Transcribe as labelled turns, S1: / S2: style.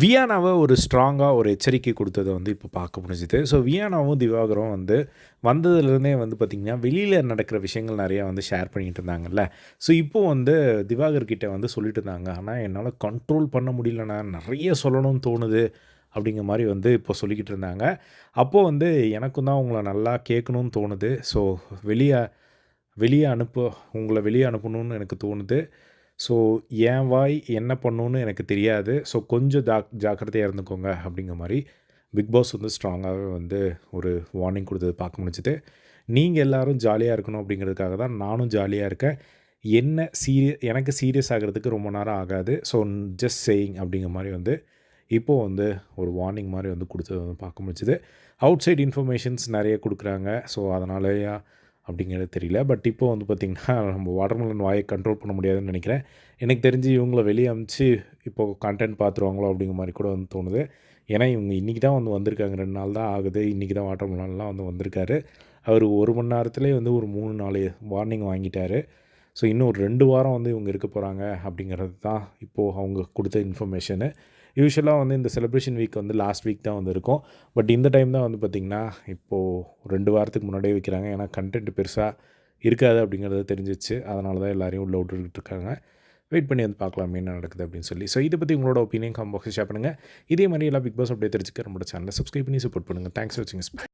S1: வியானாவை ஒரு ஸ்ட்ராங்காக ஒரு எச்சரிக்கை கொடுத்ததை வந்து இப்போ பார்க்க முடிஞ்சுது. ஸோ வியானாவும் திவாகரும் வந்து வந்ததுலேருந்தே வந்து பார்த்திங்கன்னா வெளியில் நடக்கிற விஷயங்கள் நிறையா வந்து ஷேர் பண்ணிகிட்டு இருந்தாங்கல்ல. ஸோ இப்போது வந்து திவாகர்கிட்ட வந்து சொல்லிட்டு இருந்தாங்க. ஆனால் என்னால் கண்ட்ரோல் பண்ண முடியலண்ணா நிறைய சொல்லணும்னு தோணுது அப்படிங்கிற மாதிரி வந்து இப்போ சொல்லிக்கிட்டு இருந்தாங்க. அப்போது வந்து எனக்கும் தான் உங்களை நல்லா கேட்கணும்னு தோணுது. ஸோ வெளியே வெளியே அனுப்ப உங்களை வெளியே அனுப்பணும்னு எனக்கு தோணுது. ஸோ என் வாய் என்ன பண்ணுன்னு எனக்கு தெரியாது. ஸோ கொஞ்சம் ஜா ஜாக்கிரதையாக இருந்துக்கோங்க அப்படிங்கிற மாதிரி பிக் பாஸ் வந்து ஸ்ட்ராங்காகவே வந்து ஒரு வார்னிங் கொடுத்தது பார்க்க முடிஞ்சுது. நீங்கள் எல்லோரும் ஜாலியாக இருக்கணும் அப்படிங்கிறதுக்காக தான் நானும் ஜாலியாக இருக்கேன். என்ன சீரிய எனக்கு சீரியஸ் ஆகிறதுக்கு ரொம்ப நேரம் ஆகாது. ஸோ ஜஸ்ட் சேயிங் அப்படிங்கிற மாதிரி வந்து இப்போது வந்து ஒரு வார்னிங் மாதிரி வந்து கொடுத்தது வந்து பார்க்க முடிஞ்சுது. அவுட் சைட் இன்ஃபர்மேஷன்ஸ் நிறைய கொடுக்குறாங்க. ஸோ அதனாலயா அப்படிங்கிறது தெரியல. பட் இப்போ வந்து பார்த்திங்கன்னா நம்ம வாட்டர்மெலன் வாயை கண்ட்ரோல் பண்ண முடியாதுன்னு நினைக்கிறேன். எனக்கு தெரிஞ்சு இவங்கள வெளியே அமிச்சு இப்போது கண்டென்ட் பார்த்துருவாங்களோ அப்படிங்கிற மாதிரி கூட வந்து தோணுது. ஏன்னா இவங்க இன்றைக்கி தான் வந்து வந்திருக்காங்க. ரெண்டு நாள் தான் ஆகுது. இன்றைக்கி தான் வாட்டர்மெலன்லாம் வந்து வந்திருக்காரு. அவர் ஒரு மணி நேரத்துலேயே வந்து ஒரு மூணு நாலு வார்னிங் வாங்கிட்டார். ஸோ இன்னும் ஒரு ரெண்டு வாரம் வந்து இவங்க இருக்க போகிறாங்க அப்படிங்கிறது தான் இப்போது அவங்க கொடுத்த இன்ஃபர்மேஷனு யூஸ்வலாக வந்து இந்த செலிப்ரேஷன் வீக் வந்து லாஸ்ட் வீக் தான் வந்து இருக்கும். பட் இந்த டைம் தான் வந்து பார்த்திங்கன்னா இப்போது ரெண்டு வாரத்துக்கு முன்னாடியே வைக்கிறாங்க. ஏன்னா கண்டென்ட் பெருசாக இருக்காது அப்படிங்கிறது தெரிஞ்சிச்சு. அதனால தான் எல்லோரையும் உள்ளே விட்டுக்கிட்டு இருக்காங்க. வெயிட் பண்ணி வந்து பார்க்கலாம் என்ன நடக்குது அப்படின்னு சொல்லி. ஸோ இதை பற்றி உங்களோட ஒப்பீனியன் காம்போக்ஸ் ஷேர் பண்ணுங்கள் இதே மாதிரி எல்லாம் பிக் பாஸ் அப்படியே தெரிஞ்சுக்க நம்மளோட சேனலை சப்ஸ்கிரைப் பண்ணி சப்போர்ட் பண்ணுங்கள் தேங்க்ஸ் ஃபார் வாட்சிங்